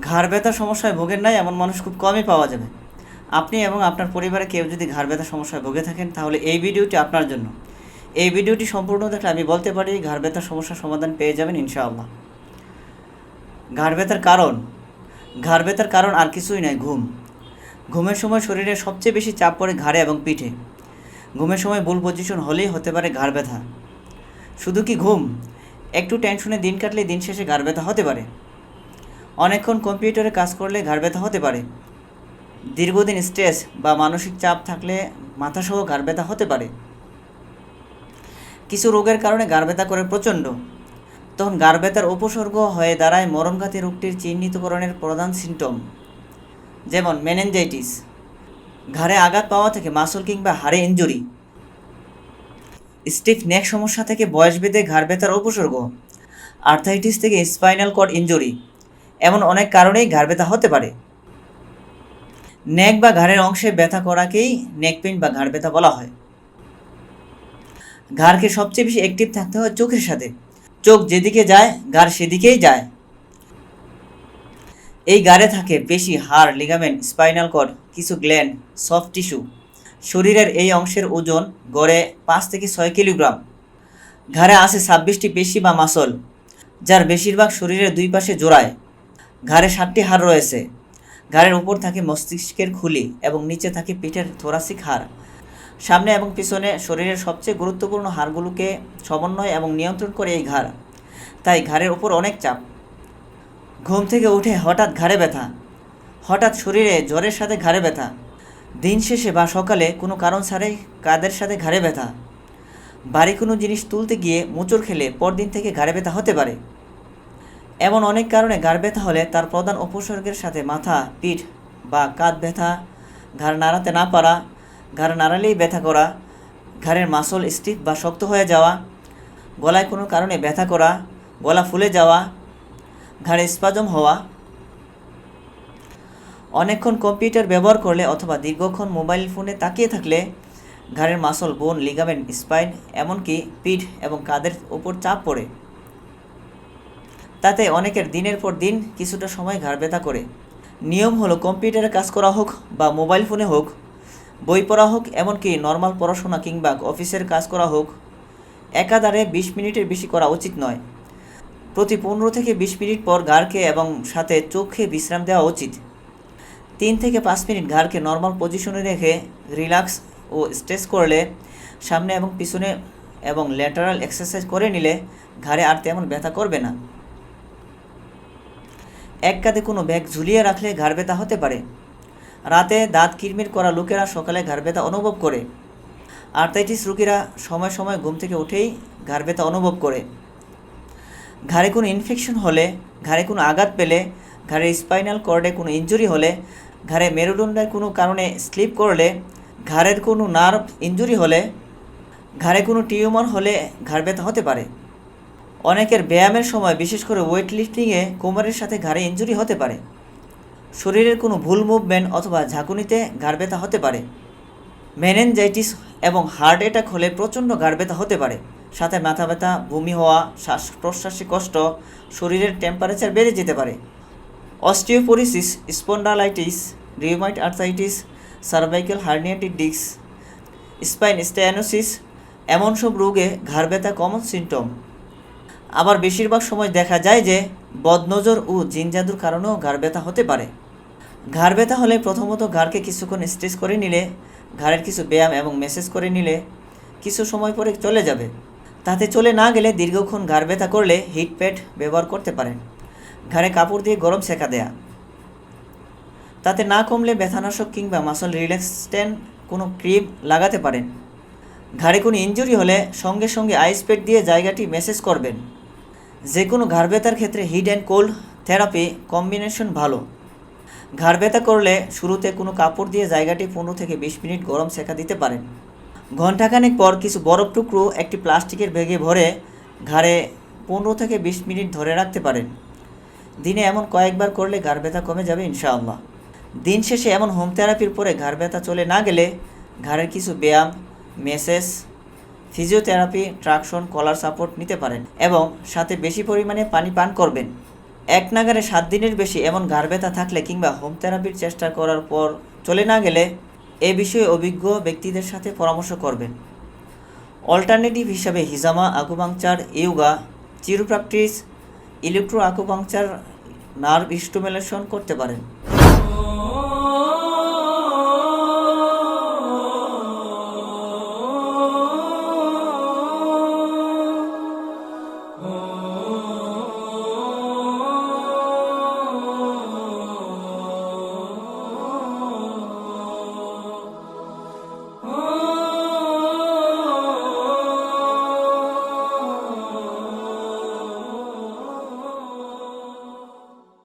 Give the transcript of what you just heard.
ঘাড় ব্যথার সমস্যায় ভোগেন নাই এমন মানুষ খুব কমই পাওয়া যাবে। আপনি এবং আপনার পরিবারে কেউ যদি ঘাড় ব্যথার সমস্যায় ভোগে থাকেন, তাহলে এই ভিডিওটি আপনার জন্য। এই ভিডিওটি সম্পূর্ণ দেখলে আমি বলতে পারি, ঘাড় ব্যথার সমস্যার সমাধান পেয়ে যাবেন ইনশাআল্লাহ। ঘাড় ব্যথার কারণ? ঘাড় ব্যথার কারণ আর কিছুই নয়, ঘুম। ঘুমের সময় শরীরে সবচেয়ে বেশি চাপ পড়ে ঘাড়ে এবং পিঠে। ঘুমের সময় ভুল পজিশন হলেই হতে পারে ঘাড় ব্যথা। শুধু কি ঘুম? একটু টেনশনে দিন কাটলে দিন শেষে ঘাড় ব্যথা হতে পারে। অনেকক্ষণ কম্পিউটারে কাজ করলে ঘাড় ব্যথা হতে পারে। দীর্ঘদিন স্ট্রেস বা মানসিক চাপ থাকলে মাথাসহ ঘাড় ব্যথা হতে পারে। কিছু রোগের কারণে ঘাড় ব্যথা করে প্রচণ্ড। তখন ঘাড় ব্যথার উপসর্গ হয়ে দাঁড়ায় মরণঘাতী রোগটির চিহ্নিতকরণের প্রধান সিমটম, যেমন মেনেঞ্জাইটিস ঘাড়ে আঘাত পাওয়া থেকে মাসল কিংবা হাড়ে ইঞ্জুরি স্টিফ নেক সমস্যা থেকে বয়স বেঁধে ঘাড় ব্যথার উপসর্গ, আর্থাইটিস থেকে স্পাইনাল কর্ড ইঞ্জুরি এমন অনেক কারণেই ঘাড় ব্যথা হতে পারে। নেক বা ঘাড়ের অংশে ব্যথা করাকেই নেক পেন বা ঘাড় ব্যথা বলা হয়। ঘাড়কে সবচেয়ে বেশি অ্যাক্টিভ থাকতে হয় চোখের সাথে। চোখ যেদিকে যায়, ঘাড় সেদিকেই যায়। এই গাড়ে থাকে পেশি, হাড় লিগামেন্ট স্পাইনাল কর্ড কিছু গ্ল্যান্ড সফট টিস্যু শরীরের এই অংশের ওজন গড়ে পাঁচ থেকে ছয় কিলোগ্রাম। ঘাড়ে আছে ছাব্বিশটি পেশি বা মাসল, যার বেশিরভাগ শরীরের দুই পাশে জোড়ায়। ঘাড়ে সাতটি হাড় রয়েছে। ঘাড়ের উপর থাকে মস্তিষ্কের খুলি এবং নিচে থাকে পিঠের থোরাসিক হাড়। সামনে এবং পিছনে শরীরের সবচেয়ে গুরুত্বপূর্ণ হাড়গুলোকে সমন্বয় এবং নিয়ন্ত্রণ করে এই ঘাড়। তাই ঘাড়ের উপর অনেক চাপ। ঘুম থেকে উঠে হঠাৎ ঘাড়ে ব্যথা। হঠাৎ শরীরে জ্বরের সাথে ঘাড়ে ব্যথা। দিন শেষে বা সকালে কোনো কারণ ছাড়াই কাদের সাথে ঘাড়ে ব্যথা। বাড়ি কোনো জিনিস তুলতে গিয়ে মোচড় খেলে পরদিন থেকে ঘাড়ে ব্যথা হতে পারে। এমন অনেক কারণে ঘাড় ব্যথা হলে তার প্রধান উপসর্গের সাথে মাথা, পিঠ বা কাঁধ ব্যথা, ঘাড় নাড়াতে না পারা, ঘাড় নাড়ালেই ব্যথা করা, ঘাড়ের মাসল স্টিফ বা শক্ত হয়ে যাওয়া, গলায় কোনো কারণে ব্যথা করা, গলা ফুলে যাওয়া, ঘাড়ে স্পাজম হওয়া, অনেকক্ষণ কম্পিউটার ব্যবহার করলে অথবা দীর্ঘক্ষণ মোবাইল ফোনে তাকিয়ে থাকলে ঘাড়ের মাসল বোন লিগামেন্ট স্পাইন এমনকি পিঠ এবং কাঁধের ওপর চাপ পড়ে। তাতে অনেকের দিনের পর দিন কিছুটা সময় ঘাড় ব্যথা করে। নিয়ম হলো কম্পিউটারে কাজ করা হোক বা মোবাইল ফোনে হোক, বই পড়া হোক, এমনকি নর্মাল পড়াশোনা কিংবা অফিসের কাজ করা হোক, একাধারে বিশ মিনিটের বেশি করা উচিত নয়। প্রতি পনেরো থেকে বিশ মিনিট পর ঘাড়কে এবং সাথে চোখে বিশ্রাম দেওয়া উচিত। তিন থেকে পাঁচ মিনিট ঘাড়কে নর্মাল পজিশনে রেখে রিল্যাক্স ও স্ট্রেস করলে, সামনে এবং পিছনে এবং ল্যাটারাল এক্সারসাইজ করে নিলে ঘাড়ে আর তেমন ব্যথা করবে না। এক কাঁধে কোনো ব্যাগ ঝুলিয়ে রাখলে ঘাড় ব্যথা হতে পারে। রাতে দাঁত কিরমির করা লোকেরা সকালে ঘাড় ব্যথা অনুভব করে। আর্থাইটিস রোগীরা সময় সময় ঘুম থেকে উঠেই ঘাড় ব্যথা অনুভব করে। ঘাড়ে কোনো ইনফেকশন হলে, ঘাড়ে কোনো আঘাত পেলে ঘাড়ের স্পাইনাল কর্ডে কোনো ইনজুরি হলে, ঘাড়ে মেরুদণ্ডের কোনো কারণে স্লিপ করলে, ঘাড়ের কোনো নার্ভ ইনজুরি হলে, ঘাড়ে কোনো টিউমার হলে ঘাড় ব্যথা হতে পারে। অনেকের ব্যায়ামের সময়, বিশেষ করে ওয়েট লিফটিংয়ে কোমরের সাথে ঘাড়ে ইঞ্জুরি হতে পারে। শরীরের কোনো ভুল মুভমেন্ট অথবা ঝাঁকুনিতে ঘাড় ব্যথা হতে পারে। মেনেনজাইটিস এবং হার্ট অ্যাটাক হলে প্রচণ্ড ঘাড় ব্যথা হতে পারে। সাথে মাথা ব্যথা, বমি হওয়া শ্বাস প্রশ্বাসে কষ্ট, শরীরের টেম্পারেচার বেড়ে যেতে পারে। Osteoporosis spondylitis rheumatoid arthritis cervical herniated disc spine stenosis এমন সব রোগে ঘাড় ব্যথা কমন সিমটম আবার বেশিরভাগ সময় দেখা যায় যে বদনজর ও জিনজাদুর কারণেও ঘাড় ব্যথা হতে পারে। ঘাড় ব্যথা হলে প্রথমত ঘাড়কে কিছুক্ষণ স্ট্রেচ করে নিলে, ঘাড়ের কিছু ব্যায়াম এবং মেসেজ করে নিলে কিছু সময় পরে চলে যাবে। তাতে চলে না গেলে দীর্ঘক্ষণ ঘাড় ব্যথা করলে হিট প্যাড ব্যবহার করতে পারেন। ঘাড়ে কাপড় দিয়ে গরম সেকা দেয়া। তাতে না কমলে ব্যথানাশক কিংবা মাসল রিল্যাক্সটেন কোনো ক্রিম লাগাতে পারেন। ঘাড়ে কোনো ইনজুরি হলে সঙ্গে সঙ্গে আইস প্যাড দিয়ে জায়গাটি মেসেজ করবেন। যে কোনো ঘাড় ব্যথার ক্ষেত্রে heat and cold therapy combination ভালো। ঘাড় ব্যথা করলে শুরুতে কোনো কাপড় দিয়ে জায়গাটি পনেরো থেকে বিশ মিনিট গরম সেকা দিতে পারেন। ঘণ্টাখানেক পর কিছু বরফ টুকরো একটি প্লাস্টিকের ব্যাগে ভরে ঘাড়ে পনেরো থেকে বিশ মিনিট ধরে রাখতে পারেন। দিনে এমন কয়েকবার করলে ঘাড় ব্যথা কমে যাবে ইনশাআল্লাহ। দিন শেষে এমন হোম থেরাপির পরে ঘাড় ব্যথা চলে না গেলে ঘাড়ের কিছু ব্যায়াম, massage physiotherapy, traction, collar support নিতে পারেন এবং সাথে বেশি পরিমাণে পানি পান করবেন। এক নাগারে সাত দিনের বেশি এমন ঘাড় ব্যথা থাকলে কিংবা হোম থেরাপির চেষ্টা করার পর চলে না গেলে এ বিষয়ে অভিজ্ঞ ব্যক্তিদের সাথে পরামর্শ করবেন। অল্টারনেটিভ হিসাবে হিজামা acupuncture yoga chiropractic electro acupuncture nerve stimulation করতে পারেন।